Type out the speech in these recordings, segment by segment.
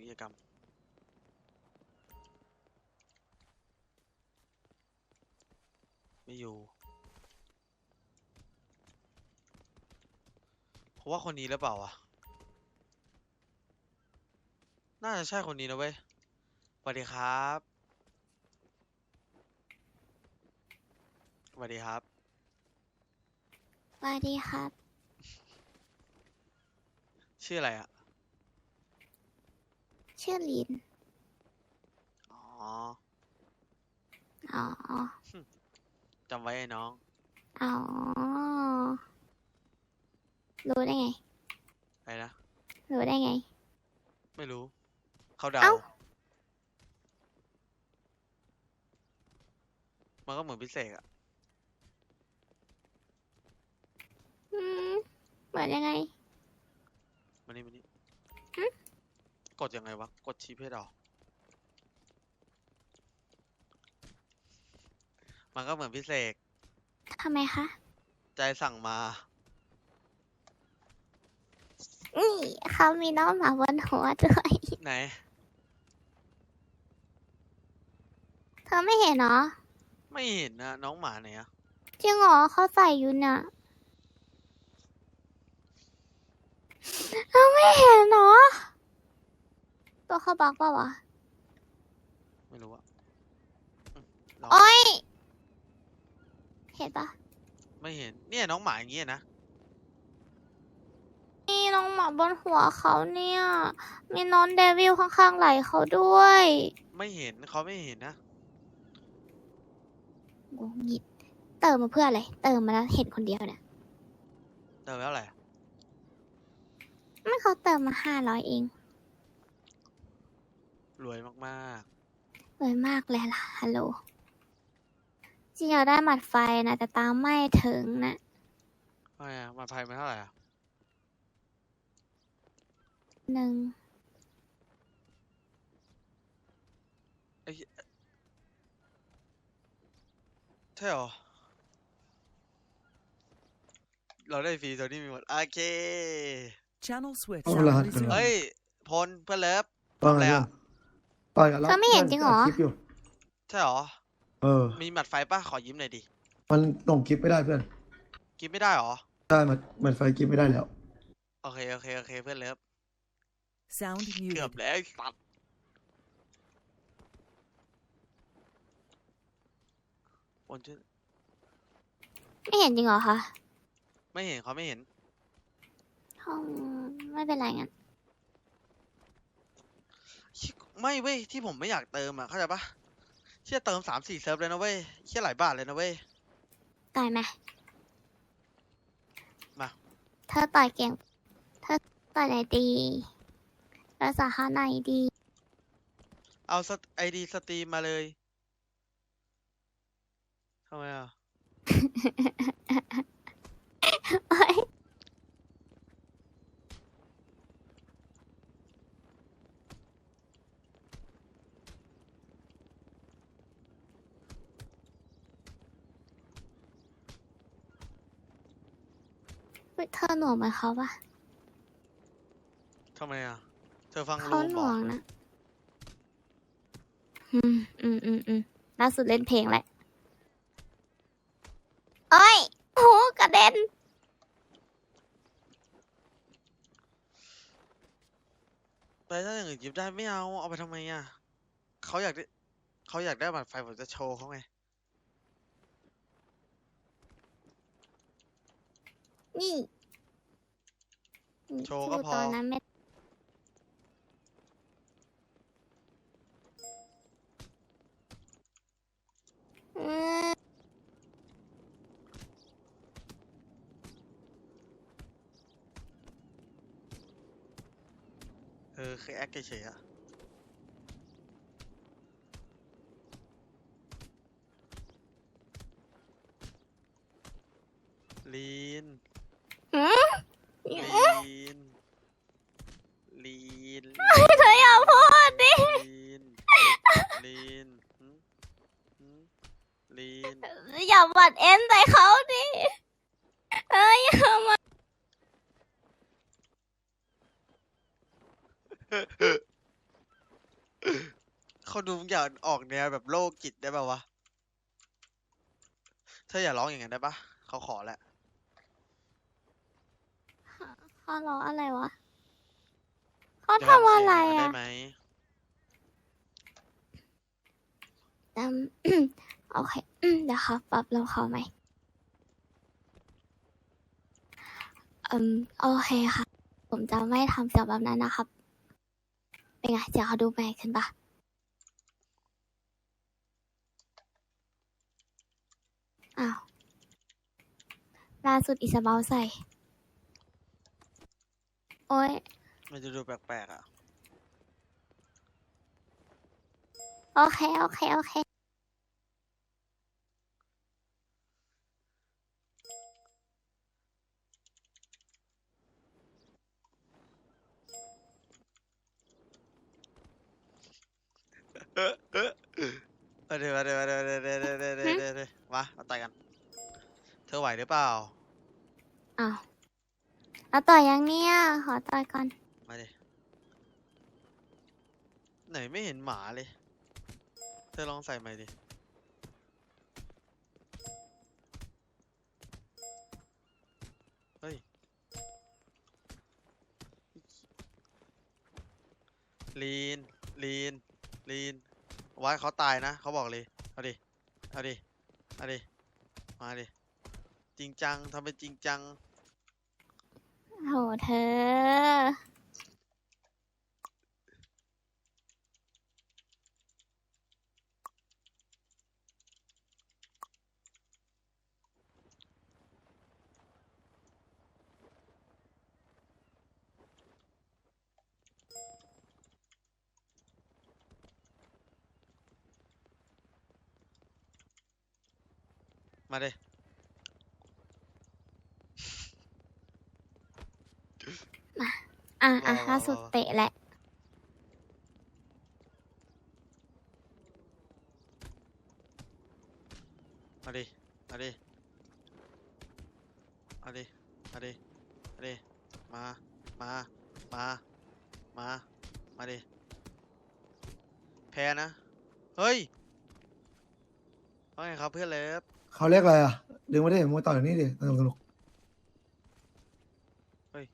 ำกิจกรรม ไม่อยู่เพราะว่าคนนี้หรือเปล่าวะ น่าจะใช่คนนี้นะเว้ยสวัสดีครับสวัสดีครับ สวัสดีครับ ชื่ออะไรอะ ชื่อลิน อ๋ออ๋อ จำไว้ไอ้น้อง อ๋อ รู้ได้ไง อะไรนะ รู้ได้ไง ไม่รู้ เขาเดา เอ้า มันก็เหมือนพิเศษอะอืมเหมือนยังไงมันนี่มันนี่หึ กดยังไงวะ กดชี้เพศออกมันก็เหมือนพิเศษ ทำไมคะ ใจสั่งมา นี่เขามีน้องหมาบนหัวด้วย ไหน เธอไม่เห็นเหรอ ไม่เห็นนะน้องหมาไหนอะจริงเหรอเขาใส่อยู่น่ะเธอไม่เห็นเหรอ ตัวเขาบอกเปล่าวะ ไม่รู้อะอืมลองโอ้ยเห็นปะไม่เห็น เนี่ยน้องหมาอย่างเงี้ยนะ นี่น้องหมาบนหัวเขาเนี่ย มีน้องเดวิลข้างๆไหล่เขาด้วยไม่เห็นเขาไม่เห็นนะ งงงิด เติมมาเพื่ออะไร เติมมาแล้วเห็นคนเดียวเนี่ยเติมแล้วอะไรอะไม่เขาเติมมาห้าร้อยเอง รวยมากรวยมากเลยล่ะฮัลโหลจริงอยากได้หมัดไฟนะแต่ตามไม่ถึงนะๆไม่อะมาภัยมันเท่าไหร่อะหนึ่งใช่หรอ เราได้ฟรีตัวนี้มีหมด โอเค Channel switch. เอา Sound รหัสกัน resumed. เฮ้ย พลเพื่อนเลิฟ ว่าไงอะไรบ้าอะ งปล่อยกันแล้วเธอไม่เห็นจริงเหรอ คลิปอยู่ใช่หรอ เออ มีหมัดไฟป่ะ ขอยิ้มหน่อยดิมันส่งคลิปไม่ได้เพื่อนกินไม่ได้หรอ ได้มันมันไฟคลิปไม่ได้แล้ว โอเค โอเค โอเค เพื่อนเลิฟ Sound เกือบ muted. แล้วไอ้สัตว์พลชื่อไม่เห็นจริงเหรอคะไม่เห็นเขาไม่เห็น ห้องไม่เป็นไรงั้น ชิ ไม่เว้ยที่ผมไม่อยากเติมอะเข้าใจปะเชี่ยเติมสามสี่เซิร์ฟเลยนะเว้ยเชี่ยหลายบาทเลยนะเว้ย ต่อยไหมมา เธอต่อยเก่ง เธอต่อยไหนดีภาษาฮาไหนดี เอาไอดีสตรีมมาเลยทำไมอะเอ้ย เฮ้ยเธอหน่วงไหมเขาปะทำไมอะ เธอฟังเขารูมหเหรน่วองนะ อืมอืมอืมอืมล่าสุดเล่นเพลงแหละเอ้ยโอ้โหกระเด็น ไปถ้าอย่างอื่นหยิบได้ไม่เอา เอาไปทำไมอะ เขาอยากได้เขาอยากได้บัตรไฟผมจะโชว์เขาไง นี่นี่โชว์ก็พอตอนนั้นไม่อืมเออคือแอคเฉยๆอะ ลีน หืม ลีน ลีน เธออย่าพูดดิ ลีน ลีนหึหึลีน อย่าบัดเอ็นใส่เขาดิ เอ้ยอย่ามา เขาดู อยากออกแนวแบบโลกจิตได้ป่าวะ เธออย่าร้องอย่างนั้นได้ปะเขาขอแล้วเขาล้ออะไรวะ เขาอย่าทำทำอะไรเสียงย่างนั้นอะได้ไหมอืมโอเคอืมเดี๋ยวครับปรับลงเขาไหมอืมโอเคค่ะ ผมจะไม่ทำเสียงแบบนั้นนะครับ เป็นไงเสียงเขาดูแปลกขึ้นปะ อ้าวล่าสุดอิซาเบลใส่ โอ้ยมันจะดูแปลกๆอะ โอเค โอเค โอเค มาเดี๋ยวมาเดี๋ยวมาเเธอไหวหรือเปล่า อ้าวแล้วต่อยยังเนี่ย ขอต่อยก่อน มาดิไหนไม่เห็นหมาเลย เธอลองใส่ใหม่ดิ เฮ้ย ลีน ลีน ลีนไว้เขาตายนะ เขาบอกเลย เอาดิ เอาดิ เอาดิ มาดิ จริงจังทำเป็นจริงจัง โหเธอ มาดิอะ อะว้าวล่าสุดว้าวเตะแหละ เอาดิเอาดิเอาดิเอาดิเอาดิมา มา มา มา มาดิ แพ้นะ เฮ้ยว่าไงครับเพื่อนเลิฟเขาเรียกอะไรอะดึงมาได้มึงมาต่อยนี่ดิสนุกสนุก เฮ้ย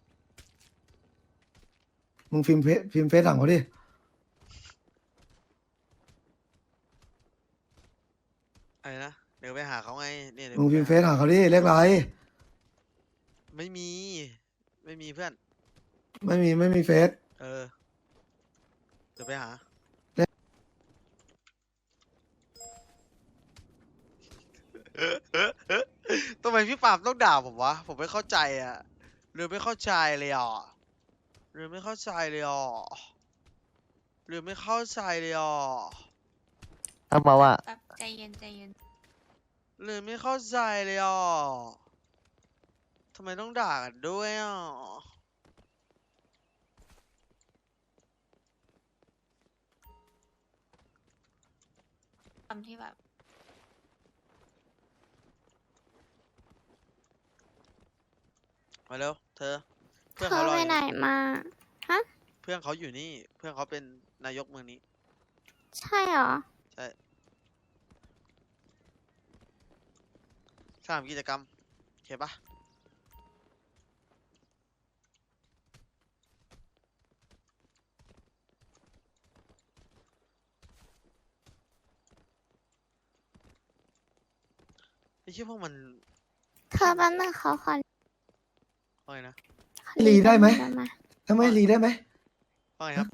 มึงพิมพ์เฟซพิมพ์เฟซหลังเขาดิ อะไรนะ เดี๋ยวไปหาเขาไง เนี่ยเดี๋ยวมึงพิมพ์ไปเฟซหาเขาดิเรียกอะไร ไม่มี ไม่มีเพื่อน ไม่มีไม่มีเฟซ เออ เดี๋ยวไปหาทำไมพี่ปาล์มต้องด่าผมวะ ผมไม่เข้าใจอะเรือไม่เข้าใจเลยอะ เรือไม่เข้าใจเลยอะเรือไม่เข้าใจเลยอะเอามาว่าแบบใจเย็นใจเย็นเรือไม่เข้าใจเลยอะทำไมต้องด่ากันด้วยอะคำที่แบบมาเร็วเธอ เพื่อนเธอเขารอไปอยู่ไหนนี่มาเพื่อนเขาอยู่นี่ เพื่อนเขาเป็นนายกเมืองนี้ ใช่เหรอ ใช่สามกิจกรรมโอเคปะไอ้เชี่ยพวกมันเธอแป๊บนึงเขาขอว่าไงนะขอ รีได้ไหมแป๊บนึงถ้าไม่รีได้ไหม ว่าไงครับ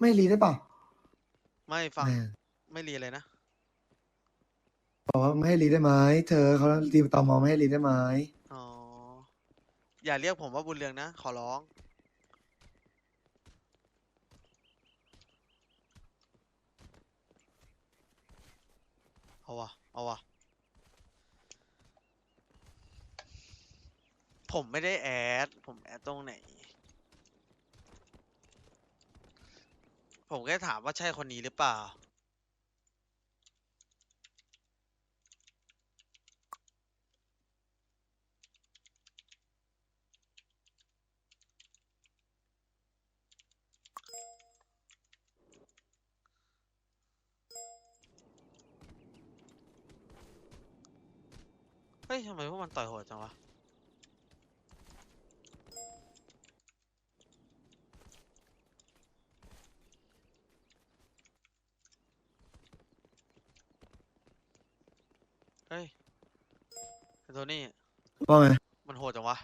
ไม่รีได้เปล่าไม่ฟัง แม่งไม่รีเลยนะ บอกว่าไม่ให้รีได้ไหมเธอเขาตีตอมอไม่ให้รีได้ไหมอ๋อ อย่าเรียกผมว่าบุญเรืองนะ ขอร้อง เอาวะ เอาวะ ผมไม่ได้แอด ผมแอดตรงไหน ผมแค่ถามว่าใช่คนนี้หรือเปล่า เฮ้ยทำไมพวกมันต่อยโหดจังวะ โทนี่ ว่าไงมันโหดจังวะ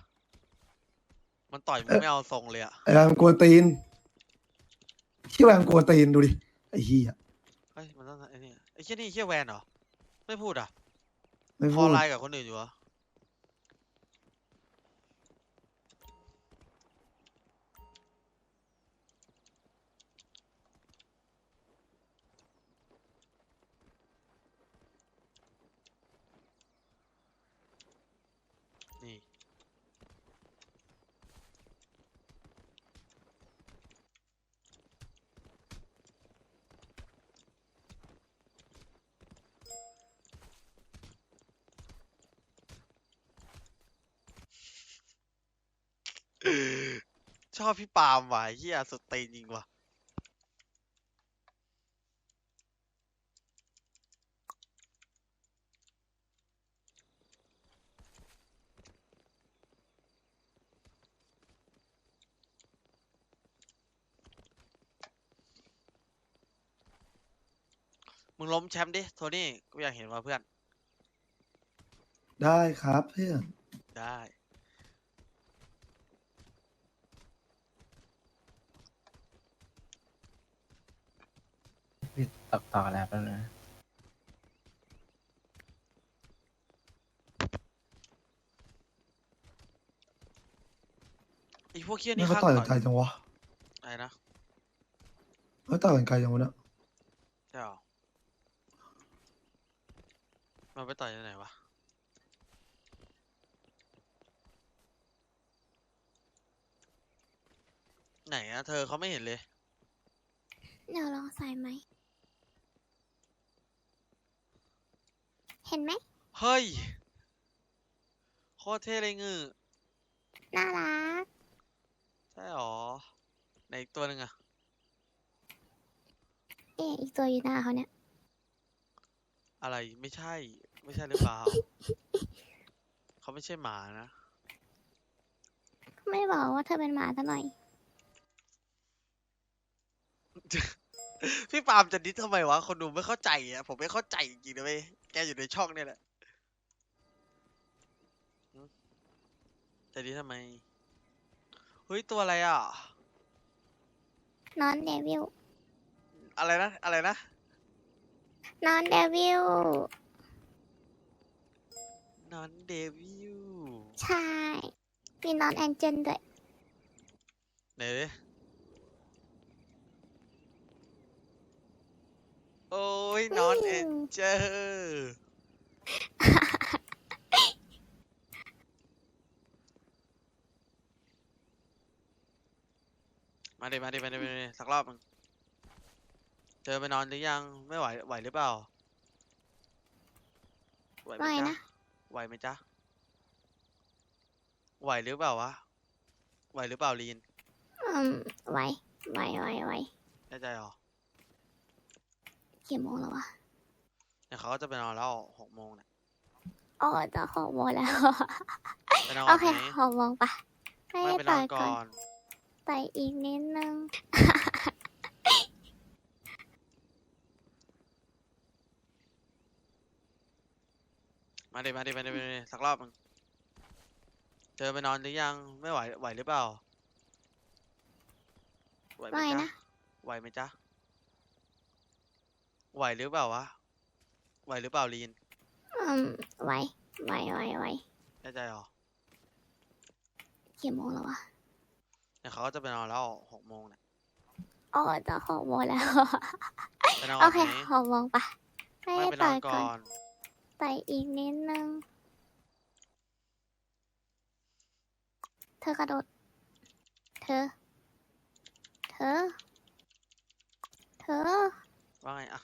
มันต่อยมึงเอ๊ะไม่เอาทรงเลยอะไอ้แรงกวนตีนที่แรงกวนตีนดูดิไอ้เหี้ยเฮ้ย มันต้องไอ้นี่ไอ้เชี่ยนี่เชี่ยแวนเหรอ ไม่พูดอะไม่พพูอดไลน์กับคนอื่นอยู่เหรอ นี่ ชอบพี่ปาล์มว่ะไอ้เฮียสุดตีนจริงว่ะมึงล้มแชมป์ดิโทนี่กูอยากเห็นว่าเพื่อน ได้ครับเพื่อน ได้ ต่อต่อแล้วแป๊บนึงนะไอ้พวกเคี้ยนี่นี่เขาข้างต่อยต่กันไกลอยจังวะอะไรนะเขาต่อยกันไกลจังวะเนี่ยใช่หรอมันไปต่อยที่ไหนวะไหนอะเธอเขาไม่เห็นเลย เดี๋ยวลองใส่ไหม เห็นไหม เฮ้ย โคตรเท่เลยงือน่ารัก ใช่หรอ ไหนอีกตัวหนึ่งอะเอ๊ะอีกตัวอยู่หน้าเขาเนี่ย อะไรไม่ใช่ ไม่ใช่หรือเปล่า เขาไม่ใช่หมานะ ไม่บอกว่าเธอเป็นหมาซะหน่อย พี่ปาล์มจะดิสทำไมวะ คนดูไม่เข้าใจอะผมไม่เข้าใจจริงๆนะเว้ย แกอยู่ในช่องเนี่ยแหละหึจะดิสทำไม เฮ้ย ตัวอะไรอะ นอนเดวิลอะไรนะ อะไรนะ นอนเดวิลนอนเดวิลใช่มีนอนแองเจิลด้วยไหนดิ โอ้ยนอนอืมเอ็นเจอร์มาดิมาดิมาดิมาดิสักรอบมึงเจอไปนอนหรือยังไม่ไหวไหวหรือเปล่าไหวไหมไหวจ๊ะนะ ไหวไหมจ๊ะไหวหรือเปล่าวะไหวหรือเปล่าลีนอืมไหวไหวไหวไหวแน่ใจหรอ กี่โมงแล้ววะเนี่ยเขาก็จะไปนอนแล้วหกโมงเนี่ยอ๋อจะหกโมงแล้ว ไปนอนโอเคไหมหกโมงปะให้ไม่ไปนต่ออนยก่ก่ออนน ต่อยอีกนิดนึง มาดิมาดิมาดิมาดิสักรอบมึงเจอไปนอนหรือยังไม่ไหวไหวหรือเปล่าไหวไหมไหวจ๊ะนะ ไหวไหมจ๊ะ ไหวหรือเปล่าวะ ไหวหรือเปล่าลีนอืมไหวไหวไหวไหวแน่ใจหรอกี่โมงแล้ววะเนี่ยเขาก็จะไปนอนแล้วหกโมงเนี่ยอ๋อจะหกโมงแล้ว ไปนอนโอเคไหมหกโมงปะให้ไม่ไปนต่ออนยก่ก่ออนนต่อยอีกนิดนึง เธอกระโดด เธอ เธอ เธอ ว่าไงอะ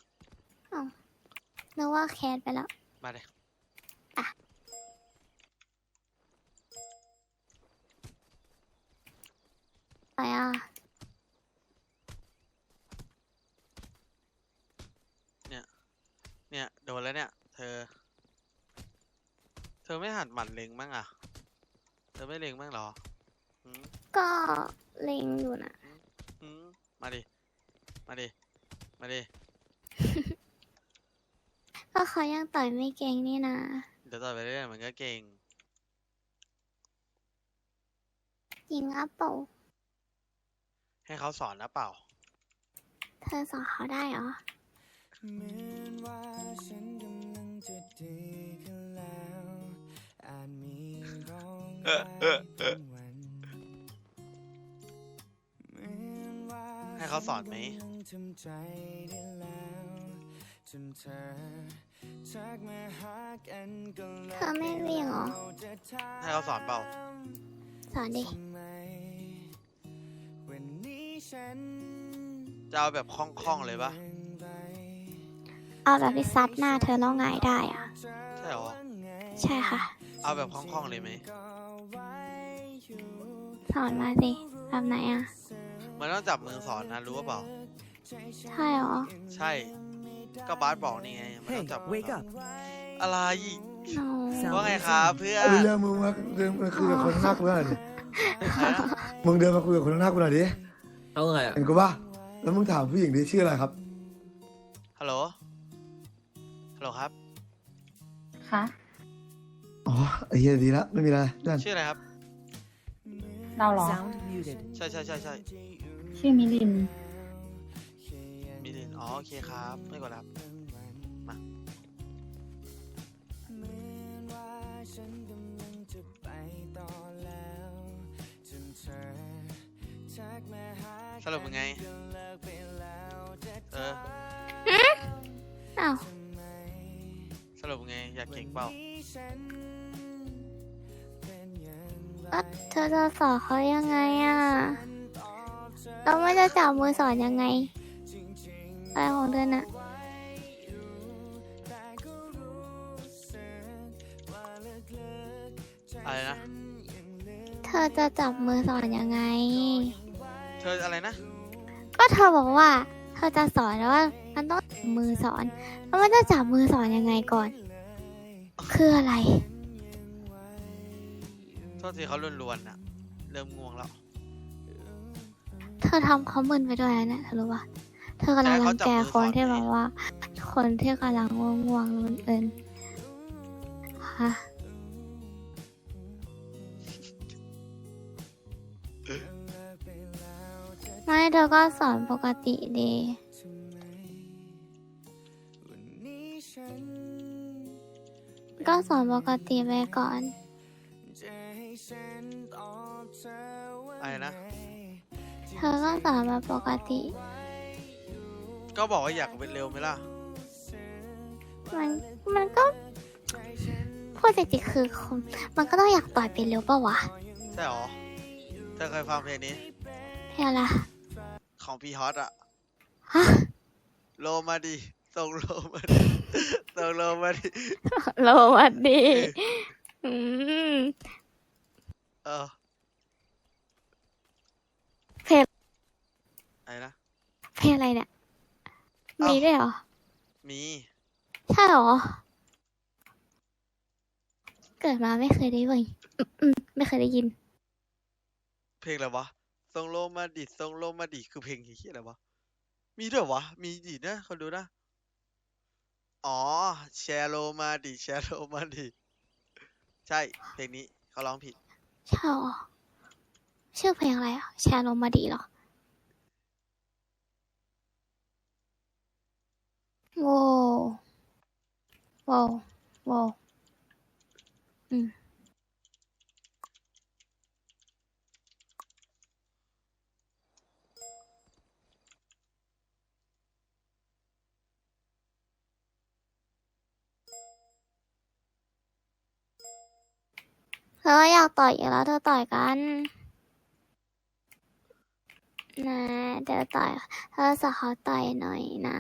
นึก ว่าแคสไปแล้ว มาเลย ไปอะ เนี่ย โดนแล้วเนี่ย เธอ เธอไม่หัดหมั่นเล็งบ้างอะ เธอไม่เล็งบ้างเหรอหืม ก็เล็งอยู่นะ หืมมาดิ มาดิ มาดิ ก็เขายังต่ อยไม่เก่งนี่นะเดี๋ยวต่อไปเรื่อยๆมันก็เก่งยิงอัปเปิลให้เขาสอนนะเปล่า เธอสอนเขาได้เหรอ เหมือนว่าฉันกำลังจะดีขึ้นแล้วอาจมีร้องไห้ทุกวันเหมือนว่าให้เขาสอนไหม ฉักำลังทำใจได้แล้วจน เธอทักมาหากันก็เลเธอไม่เรียงเหรอ ให้เขาสอนเปล่า สอนดิทำไมวันนี้ฉันจะเอาแบบคล่องๆเลยปะเอาแบบที่ซัดหน้าเธอแล้วหงายได้อะใช่หรอ ใช่ค่ะ เอาแบบคล่องๆเลยไหม สอนมาสิแบบไหนอะมันต้องจับมือสอนนะรู้ว่าเปล่า ใช่เหรอ ใช่ ก็บาสบอกนี่ไงมัน Hey, ต้องจับมือ wake สอน up. อะไร no สว่าไงครับเพื่อนเอาเรื่องมึงมาเรื่องมาคุยกับคนข้างหน้ากูหน่อยดิอะไรนะมึงเดินมาคุยกับคนข้างหน้ากูหน่อยดิเอาไงอะเห็นกูป่ะแล้วมึงถามผู้หญิงดิชื่ออะไรครับฮัลโหลฮัลโหลครับ คะอ๋อไอ้เหี้ยดีละไม่มีอะไรเพื่อนชื่ออะไรครับ เราเหรอ Sound muted. ใช่ใช่ใช่ใช่ชื่อมิลินมิลิน อ๋อโอเคครับไม่กดรับมาเหมือนว่าฉันกำลังจะไปต่อแล้วจนเธอทักมาหาสรุปเป็นไงก็เลิกไปแล้วจะเอออ้าวทำไมสรุปเป็นไง อยากเก่งเปล่านี้ฉันเป็นอย่างไรก็เธอจะสอนเขายังไงอะแล้วมันจะจับมือสอนยังไง อะไรของเธอน่ะแต่ก็รู้สึกว่าลึกๆใจอะไรนะยังลืมเธอจะจับมือสอนยังไง เธออะไรนะ ก็เธอบอกว่า เธอจะสอนแล้วว่า มันต้องจับมือสอน แล้วมันจะจับมือสอนยังไงก่อน คืออะไร โทษทีเขาลวนๆน่ะเริ่มง่วงแล้ว เธอทำเขามึนไปด้วยนะเนี่ยเธอรู้ปะ เธอกำลังแต่รัเขางจับแกมือคนสอนที่ไงแบบว่า คนที่กำลังง่วงๆลุนเอินฮะไม่เธอก็สอนปกติดีวันนี้ฉันก็สอนปกติไปก่อนจะให้ฉันตอบเธอว่าอะไรนะ เธอก็สอนมาปกติ ก็บอกว่าอยากเป็นเร็วไหมล่ะ มันมันก็พูดจริงๆคือคนมันก็ต้องอยากต่อยเป็นเร็วปะวะใช่หรอเธอเคยฟังเพลงนี้ เพียอะไรของพี่ฮอตอะฮะโลมาดิส่งโลมาดิส่งโลมาดิโลวัดดีอืมเออเพลงอะไรนะเพลงอะไรเนี่ยเอ้ามีมีด้วยเหรอ มีใช่เหรอ เกิดมาไม่เคยได้ยินอืมอืมไม่เคยได้ยิน เพลงอะไรวะส่งโลมาดิส่งโลมาดิคือเพลงที่อะไรวะ มีด้วยเหรอวะ มีดินะเขาดูนะ อ๋อแชร์โลมาดิแชร์โลมาดิใช่เพลงนี้เขาร้องผิด ใช่เหรอ ชื่อเพลงอะไรอะ แชร์ลงมาดีเหรอ โว้วโว้โว้อืมเธออยากต่อยอีกแล้วเธอต่อยกันนะเดี๋ยวต่อยเธอสอเขาต่อยหน่อยนะ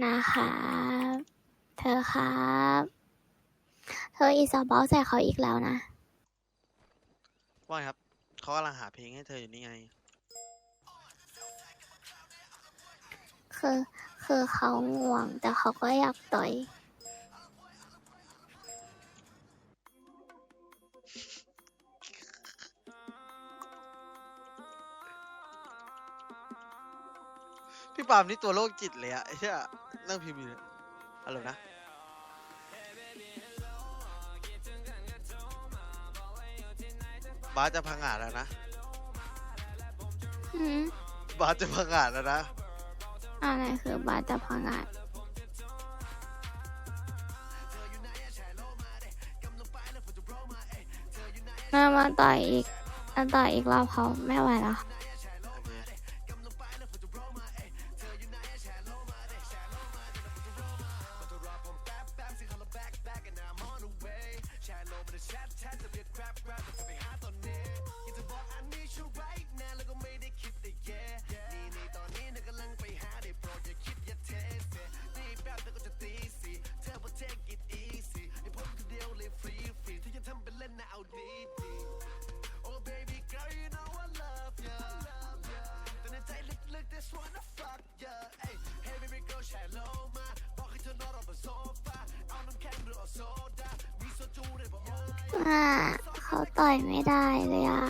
นะครับเธอครับ เธออีสบอลใส่เขาอีกแล้วนะ ว่าไงครับเขากำลังหาเพลงให้เธออยู่นี่ไง คือ คือเขาง่วงแต่เขาก็อยากต่อย ปาล์มนี่ตัวโรคจิตเลยอะไอ้เหี้ยนั่งพิมพ์อยู่เนี่ยอะไรนะ บาสจะพังงาดแล้วนะหืมบาสจะพังงาดแล้วนะ อะไรคือบาจะพังงานมามาต่อยอีกมาต่อยอีกรอบเขาไม่ไหวแล้วโอ อ่าเขาต่อยไม่ได้เลยอะ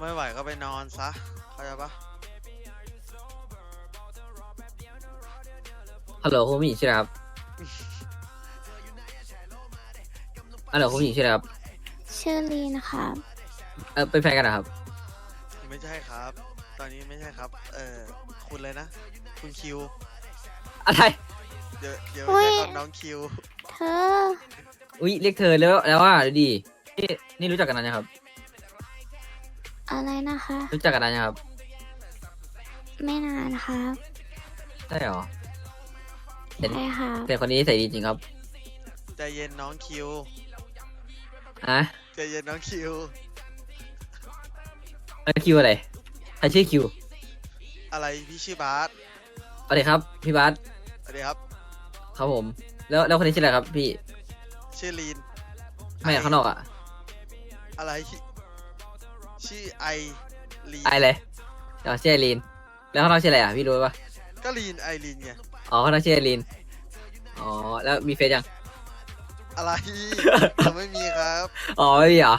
ไม่ไหวก็ไปนอนซะ เข้าใจปะฮัลโหลคุณผู้หญิงชื่ออะไรครับฮัลโหลคุณผู้หญิงชื่ออะไรครับ ชื่อลีนะคะเออเป็นแฟนกันนะครับ ไม่ใช่ครับตอ นนี้ไม่ใช่ครับ เออคุณเลยนะ คุณคิว อะไร เดี๋ยวเดี๋ยวอุ๊ไม่ยใช่ของน้องคิว เธอ อุ้ยเรียกเธอแล้วแล้วว่าดูดีนี่นี่รู้จักกันนานยังครับ อะไรนะคะ รู้จักกันนานยังครับไม่นานครับใช่หรอ เห็น ใช่ค่ะแต่คนนี้ใส่ดีจริงครับใจเย็นน้องคิวอะใจเย็นน้องคิวแล้วคิวอะไร ใครชื่อคิวอะไรพี่ชื่อบาสสวัสดีครับพี่บาสสวัสดีครับ ครับผม แล้วแล้วคนนี้ชื่ออะไรครับ พี่ชื่อลีนไม่อยากข้างนอกอะอะไรชื่อชื่อไอลีนไออะไรอ๋อชื่อไอรีน แล้วข้างนอกชื่ออะไรอะพี่รู้ปะก็ลีนไอลีนไงอ๋อข้างนอกชื่อไอรีนอ๋อแล้วมีเฟซยังอะไรยังไม่มีครับ อ๋อไม่มีเหรอ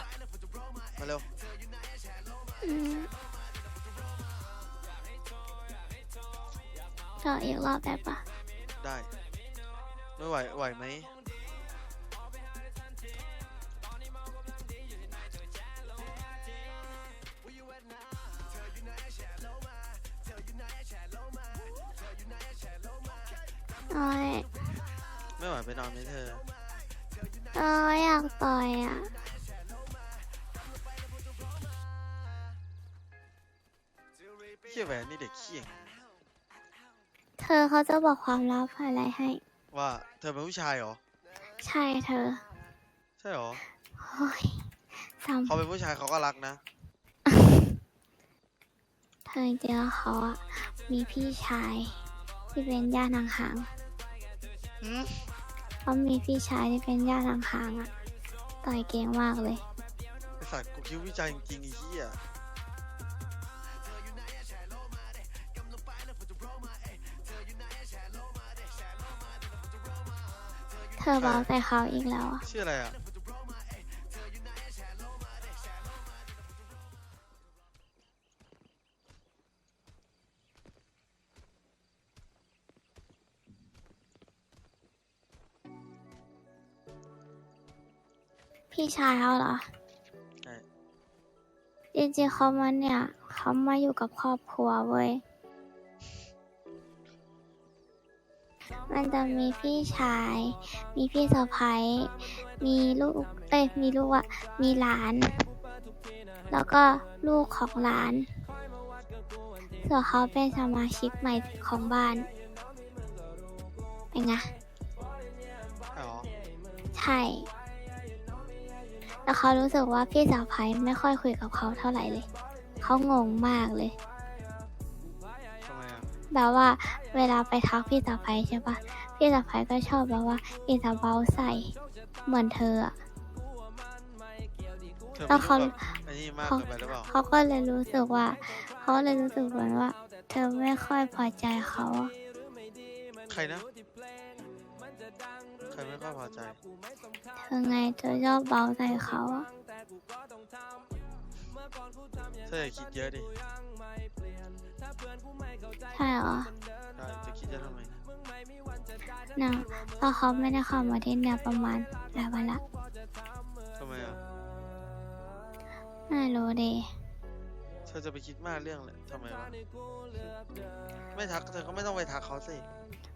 มาเร็ว อืมต่ออีกรอบได้ปะได้ไม่ไหวไหวไหมโอ้ยไม่ไหวไปนอนไหมเธอโอ้ยอยากต่อยอะเขี้ยแหวนนี่เด็กเขี้ยงเธ อเขาจะบอกความลับอะไรให้ ว่าเธอเป็นผู้ชายเหรอ ใช่เธอใช่เหรอ โอ้ยสามเขาเป็นผู้ชายเขาก็รักนะเธอจริงๆแล้วเขาอะมีพี่ชาย ที่เป็นญาติห่างหืม ๆเขามีพี่ชายที่เป็นญาติห่างๆอะต่อยเก่งมากเลย ไอสัตว์กูคิดวาวิจัยจริงๆไอ้เหี้ย เธอบอกแต่เขาอีกแล้วอะชื่ออะไรอะ พี่ชายเขาเหรอ ใช่ จริงๆเขามาเนี่ย เขามาอยู่กับครอบครัวเว้ย มันจะมีพี่ชาย มีพี่สะพ้ายมีลูก เอ้ย มีลูกอะมีหลาน แล้วก็ลูกของหลานส่วนเขาเป็นสมาชิกใหม่ของบ้าน เป็นไงใช่เหรอใช่ แล้วเขารู้สึกว่าพี่สาวไพไม่ค่อยคุยกับเขาเท่าไหร่เลย เขางงมากเลยทำไมอะ แบบว่าเวลาไปทักพี่สาวไพใช่ปะพี่สาวไพก็ชอบแบบว่าพี่สาวเบาใส่เหมือนเธออะ เธอแล้ไม่วเขารู้แบบอันนี้มากเกินไปหรือเปล่าเขาก็เลยรู้สึกว่า เขาเลยรู้สึกเหมือนว่า เธอไม่ค่อยพอใจเขาอะใครนะใครรไม่ค่อยพอใจเธอไงเธอชอบเบาใส่เขาอะเธออย่าคิดเยอะดิ ใช่เหรอได้จะคิดเยอะทำไมนะเพราะเขาไม่ได้เข้ามาที่เนี่ยประมาณหลายวันละทำไมอะไม่รู้ดิเธอจะไปคิดมากเรื่องอะไรทำไมวะไม่ทักเธอก็ไม่ต้องไปทักเขาสิ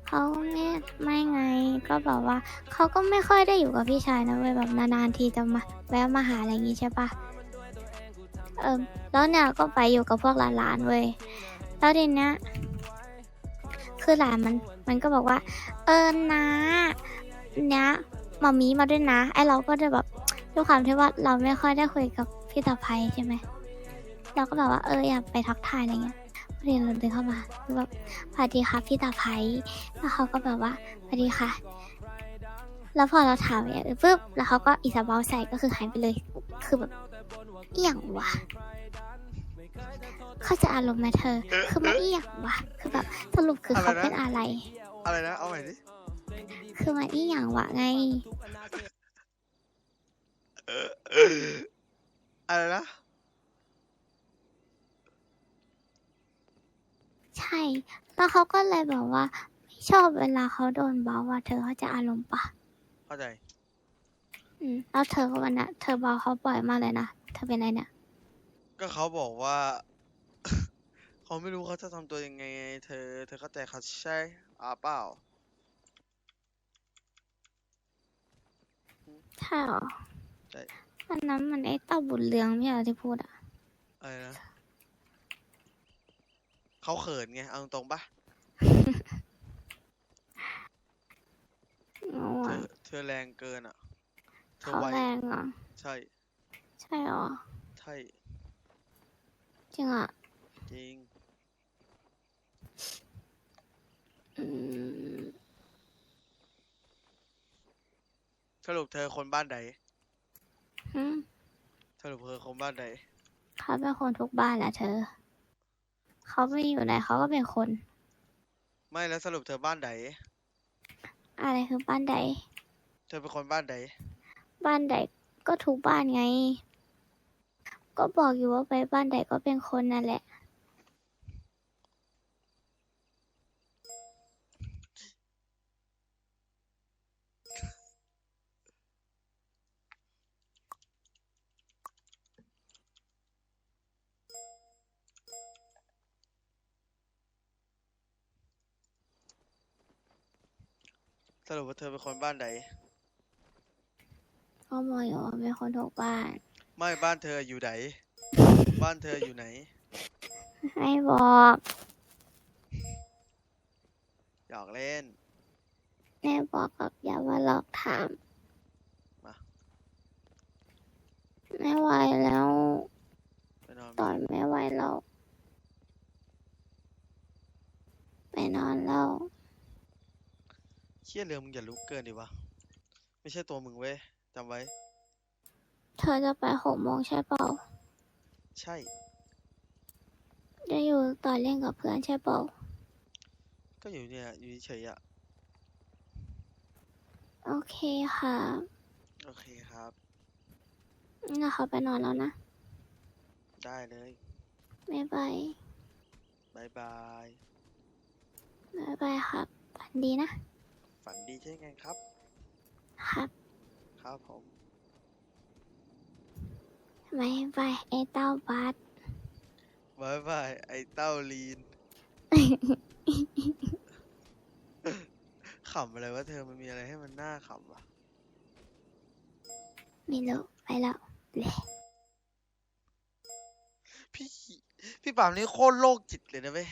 เขาไม่ไม่ไงก็แบบว่าเขาก็ไม่ค่อยได้อยู่กับพี่ชายนะเว้ยแบบนานๆทีจะมาแวะมาหาอะไรอย่างงี้ใช่ปะเออแล้วเนี่ยก็ไปอยู่กับพวกหลานๆเว้ย แล้วทีเนี้คือหลานมันมันก็บอกว่า เออนะเนี้ยมามีมาด้วยนะ ไอเราก็จะแบบด้วยความที่ว่าเราไม่ค่อยได้คุยกับพี่ตะไพใช่ไหมเราก็แบบว่าเอออยากไปทักทายอะไรเงี้ยพอดีเราเดินเข้ามาแบบสวัสดีค่ะพี่ตาไพแล้วเขาก็แบบว่าสวัสดีค่ะ แล้วพอเราถามอย่างนี้ปุ๊บแล้วเขาก็อิสระเบาใส่ก็คือหายไปเลย คือแบบเอี่ยงวะ เขาใจะอารมณ์ไหมเธอ คือมันเอี่ยงวะคือแบบสรุปคือเขาเป็นอะไร อะไรนะ เอาใหม่ดิ คือมันเอี่ยงวะไง อะไรนะ ใช่ แล้วเขาก็เลยบอกว่า ไม่ชอบเวลาเขาโดนเบาว่าเธอเขาจะอารมณ์ปะเข้าใจ อืม แล้วเธอก็วันน่ะ เธอเบาเขาบ่อยมากเลยนะ เธอเป็นอะไรเนี่ย ก็เขาบอกว่า เขาไม่รู้เขาจะทำตัวยังไง เธอ เธอเข้าใจเขาใช่อ่าเปล่าใช่เหรอใช่อันนั้นมันไอ้เต้าบุญเรืองไม่ใช่เหรอที่พูดอะ อะไรนะเขาเขินไง เอาตรงๆปะเอาเธอะอเธอแรงเกินอะ เธอเขาไวแรงอะ ใช่ ใช่เหรอ ใช่ จริงอะ จริง อืม สรุปเธอคนบ้านไหนหึสรุปเธอคนบ้านไหนเขาเป็นคนทุกบ้านแหละเธอ เขาไม่อยู่ไหนเขาก็เป็นคน ไม่แล้วสรุปเธอบ้านไหนอะไรคือบ้านใด เธอเป็นคนบ้านไหนบ้านใดก็ทุกบ้านไง ก็บอกอยู่ว่าไปบ้านใดก็เป็นคนนั่นแหละ รุปว่าเธอเป็นคนบ้านไหนก็บอกอยู่ว่าเป็นคนทุกบ้าน ไม่บ้านเธออยู่ไหน บ้านเธออยู่ไหนให้บอกหยอกเล่นแม่บอกกับอย่ามาหลอกถามมา ไม่ไหวแล้วไปนอนตอนไม่ไหวแล้วไปนอนแล้ว เชี่ยเรื่องมึงอย่าลุกเกินดิวะ ไม่ใช่ตัวมึงเว้ยจำไว้ เธอจะไปหกโมงใช่เปล่า ใช่ จะอยู่ต่อเล่นกับเพื่อนใช่เปล่า ก็อยู่เนี่ย อยู่เฉยๆอะโอเคค่ะโอเคครับ งั้นเขาไปนอนแล้วนะได้เลยบ๊ายบายบายบาย บ๊ายบายครับฝันดีนะ ฝันดีเช่นกันครับ ครับครับผมบ๊ายบายไอ้เต้าบัสบายบายไอ้เต้าลีนขำอะไรวะเธอมันมีอะไรให้มันน่าขำวะไม่รู้ไปแล้วเลยพี่พี่ปามนี่โคตรโรคจิตเลยนะเว้ย